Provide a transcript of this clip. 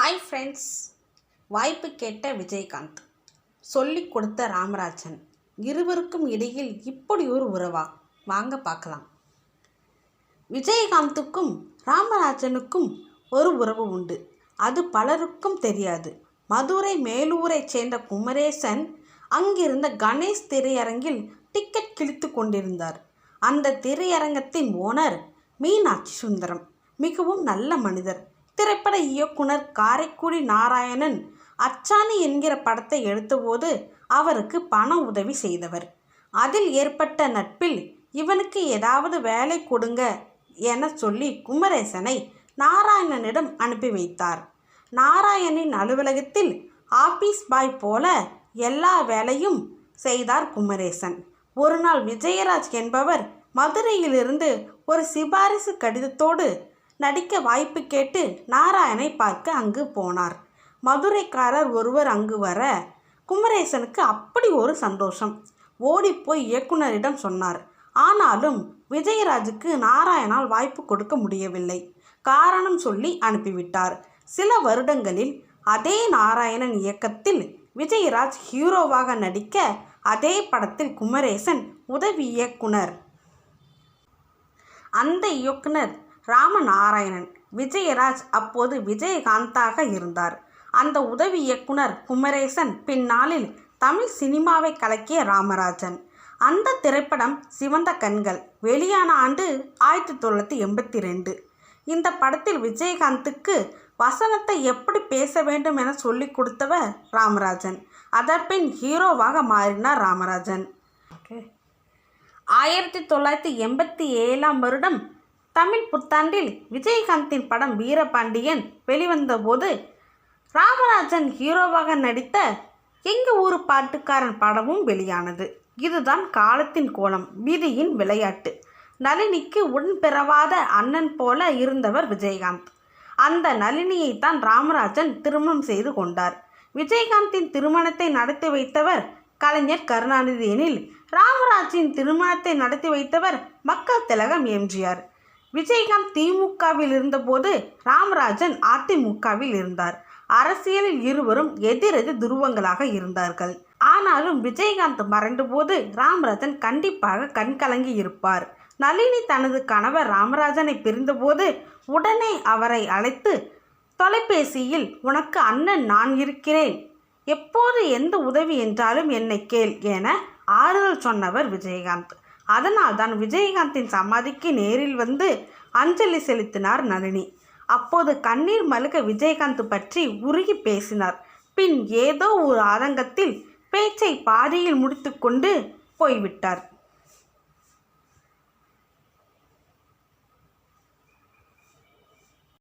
Hi friends வாய்ப்பு கேட்ட விஜயகாந்த். சொல்லிக் கொடுத்த ராமராஜன். இருவருக்கும் இடையில் இப்படி ஒரு உறவா? வாங்க பார்க்கலாம். விஜயகாந்துக்கும் ராமராஜனுக்கும் ஒரு உறவு உண்டு. அது பலருக்கும் தெரியாது. மதுரை மேலூரைச் சேர்ந்த குமரேசன் அங்கிருந்த கணேஷ் திரையரங்கில் டிக்கெட் கிழித்து கொண்டிருந்தார். அந்த திரையரங்கத்தின் ஓனர் மீனாட்சி சுந்தரம். மிகவும் நல்ல மனிதர். திரைப்பட இயக்குனர் காரைக்குடி நாராயணன் அச்சாணி என்கிற படத்தை எடுத்தபோது அவருக்கு பண உதவி செய்தவர். அதில் ஏற்பட்ட நட்பில் இவனுக்கு ஏதாவது வேலை கொடுங்க என சொல்லி குமரேசனை நாராயணனிடம் அனுப்பி வைத்தார். நாராயணின் அலுவலகத்தில் ஆபீஸ் பாய் போல எல்லா வேலையும் செய்தார் குமரேசன். ஒரு நாள் விஜயராஜ் என்பவர் மதுரையிலிருந்து ஒரு சிபாரிசு கடிதத்தோடு நடிக்க வாய்ப்பு கேட்டு நாராயணை பார்க்க அங்கு போனார். மதுரைக்காரர் ஒருவர் அங்கு வர குமரேசனுக்கு அப்படி ஒரு சந்தோஷம். ஓடிப்போய் இயக்குனரிடம் சொன்னார். ஆனாலும் விஜயராஜுக்கு நாராயணால் வாய்ப்பு கொடுக்க முடியவில்லை. காரணம் சொல்லி அனுப்பிவிட்டார். சில வருடங்களில் அதே நாராயணன் இயக்கத்தில் விஜயராஜ் ஹீரோவாக நடிக்க அதே படத்தில் குமரேசன் உதவி இயக்குனர். அந்த இயக்குனர் ராமநாராயணன் விஜயராஜ் அப்போது விஜயகாந்தாக இருந்தார். அந்த உதவி இயக்குனர் குமரேசன் பின்னாளில் தமிழ் சினிமாவை கலக்கிய ராமராஜன். அந்த திரைப்படம் சிவந்த கண்கள் வெளியான ஆண்டு ஆயிரத்தி தொள்ளாயிரத்தி எண்பத்தி ரெண்டு இந்த படத்தில் விஜயகாந்துக்கு வசனத்தை எப்படி பேச வேண்டும் என சொல்லிக் கொடுத்தவர் ராமராஜன். அதன்பின் ஹீரோவாக மாறினார் ராமராஜன். ஆயிரத்தி தொள்ளாயிரத்தி எண்பத்தி ஏழாம் வருடம் தமிழ் புத்தாண்டில் விஜயகாந்தின் படம் வீரபாண்டியன் வெளிவந்தபோது ராமராஜன் ஹீரோவாக நடித்த எங்க ஊரு பாட்டுக்காரன் படமும் வெளியானது. இதுதான் காலத்தின் கோலம் வீதியின் விளையாட்டு. நளினிக்கு உடன்பிறவாத அண்ணன் போல இருந்தவர் விஜயகாந்த். அந்த நளினியைத்தான் ராமராஜன் திருமணம் செய்து கொண்டார். விஜயகாந்தின் திருமணத்தை நடத்தி வைத்தவர் கலைஞர் கருணாநிதி எனில் ராமராஜின் திருமணத்தை நடத்தி வைத்தவர் மக்கள் திலகம் எம்ஜிஆர். விஜயகாந்த் திமுகவில் இருந்தபோது ராமராஜன் அதிமுகவில் இருந்தார். அரசியலில் இருவரும் எதிரெதிர் துருவங்களாக இருந்தார்கள். ஆனாலும் விஜயகாந்த் மறைந்தபோது ராமராஜன் கண்டிப்பாக கண்கலங்கி இருப்பார். நளினி தனது கணவர் ராமராஜனை பிரிந்தபோது உடனே அவரை அழைத்து தொலைபேசியில் உனக்கு அண்ணன் நான் இருக்கிறேன். எப்போது எந்த உதவி என்றாலும் என்னை கேள் என ஆறுதல் சொன்னவர் விஜயகாந்த். அதனால்தான் விஜயகாந்தின் சமாதிக்கு நேரில் வந்து அஞ்சலி செலுத்தினார் நளினி. அப்போது கண்ணீர் மழுக விஜயகாந்த் பற்றி உருகி பேசினார். பின் ஏதோ ஒரு ஆதங்கத்தில் பேச்சை பாதியில் முடித்துக்கொண்டு போய்விட்டார்.